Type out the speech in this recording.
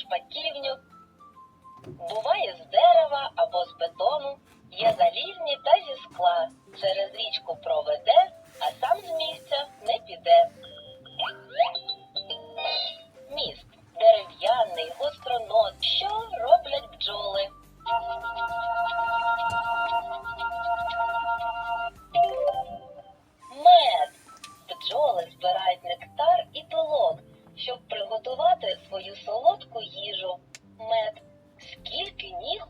Шпаківню, буває з дерева або з бетону, є залізні та зі скла через річку про. свою солодку їжу, мед, скільки ніг